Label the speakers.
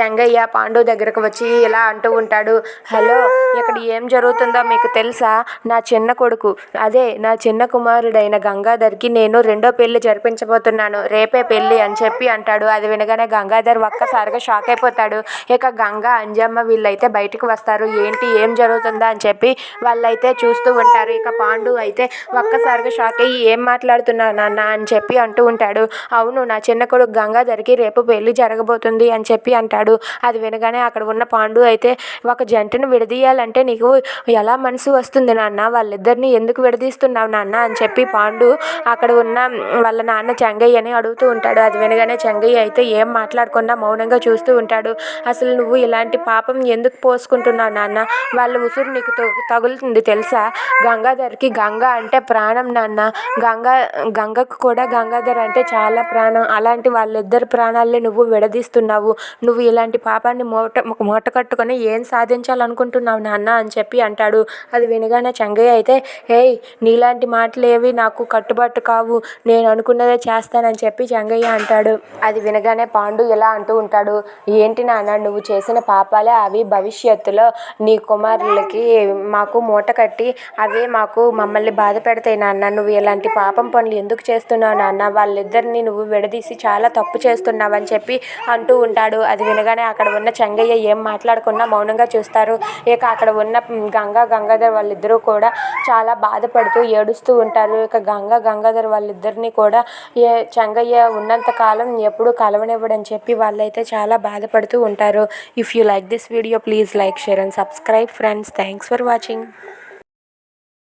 Speaker 1: చెంగయ్య పాండు దగ్గరకు వచ్చి ఇలా అంటూ ఉంటాడు హలో ఇక్కడ ఏం జరుగుతుందో మీకు తెలుసా? నా చిన్న కొడుకు అదే నా చిన్న కుమారుడైన గంగాధర్కి నేను రెండో పెళ్ళి జరిపించబోతున్నాను రేపే పెళ్ళి అని చెప్పి అంటాడు. అది వినగానే గంగాధర్ ఒక్కసారిగా షాక్ అయిపోతాడు. ఇక గంగా అంజమ్మ వీళ్ళైతే బయటికి వస్తారు. ఏంటి ఏం జరుగుతుందా? అని చెప్పి వాళ్ళైతే చూస్తూ ఉంటారు. ఇక పాండు అయితే ఒక్కసారిగా షాక్ అయ్యి ఏం మాట్లాడుతున్నావు నాన్న? అని చెప్పి అంటూ ఉంటాడు. అవును నా చిన్న కొడుకు గంగాధర్కి రేపు పెళ్ళి జరగబోతుంది అని చెప్పి అంటాడు. అది వినగానే అక్కడ ఉన్న పాండు అయితే ఒక జంటను విడదీయాలంటే నీకు ఎలా మనసు వస్తుంది నాన్న? వాళ్ళిద్దరిని ఎందుకు విడదీస్తున్నావు నాన్న? అని చెప్పి పాండు అక్కడ ఉన్న వాళ్ళ నాన్న చెంగయ్య అని అడుగుతూ ఉంటాడు. అది వినగానే చెంగయ్య అయితే ఏం మాట్లాడకుండా మౌనంగా చూస్తూ ఉంటాడు. అసలు నువ్వు ఇలాంటి పాపం ఎందుకు పోసుకుంటున్నావు నాన్న? వాళ్ళ ఉసురు నీకు తగులుతుంది తెలుసా? గంగాధర్కి గంగ అంటే ప్రాణం నాన్న. గంగా గంగకు కూడా గంగాధర్ అంటే చాలా ప్రాణం. అలాంటి వాళ్ళిద్దరి ప్రాణాలని నువ్వు విడదీస్తున్నావు. నువ్వు ఇలాంటి పాపాన్ని మూట మూట కట్టుకొని ఏం సాధించాలనుకుంటున్నావు నాన్న అని చెప్పి అంటాడు. అది వినగానే చెంగయ్య అయితే ఏయ్ నీలాంటి మాటలు ఏవి నాకు కట్టుబాటు కావు. నేను అనుకున్నదే చేస్తానని చెప్పి చెంగయ్య అంటాడు. అది వినగానే పాండు ఇలా అంటూ ఉంటాడు. ఏంటి నాన్న నువ్వు చేసిన పాపాలే అవి భవిష్యత్తులో నీ కుమారులకి మాకు మూట కట్టి అవే మాకు మమ్మల్ని బాధ పెడతాయి నాన్న. నువ్వు ఇలాంటి పాపం పనులు ఎందుకు చేస్తున్నావు నాన్న? వాళ్ళిద్దరిని నువ్వు విడదీసి చాలా తప్పు చేస్తున్నావు అని చెప్పి అంటూ ఉంటాడు. అది వినగానే అక్కడ ఉన్న చెంగయ్య ఏం మాట్లాడకుండా మౌనంగా చూస్తారు. ఇక అక్కడ ఉన్న గంగా గంగాధర్ వాళ్ళిద్దరూ కూడా చాలా బాధపడుతూ ఏడుస్తూ ఉంటారు. ఇక గంగా గంగాధర్ వాళ్ళిద్దరిని కూడా ఏ చెంగయ్య ఉన్నంత కాలం ఎప్పుడు కలవనివ్వడని చెప్పి వాళ్ళైతే చాలా బాధపడుతూ ఉంటారు. If you like this video please like share and subscribe friends thanks for watching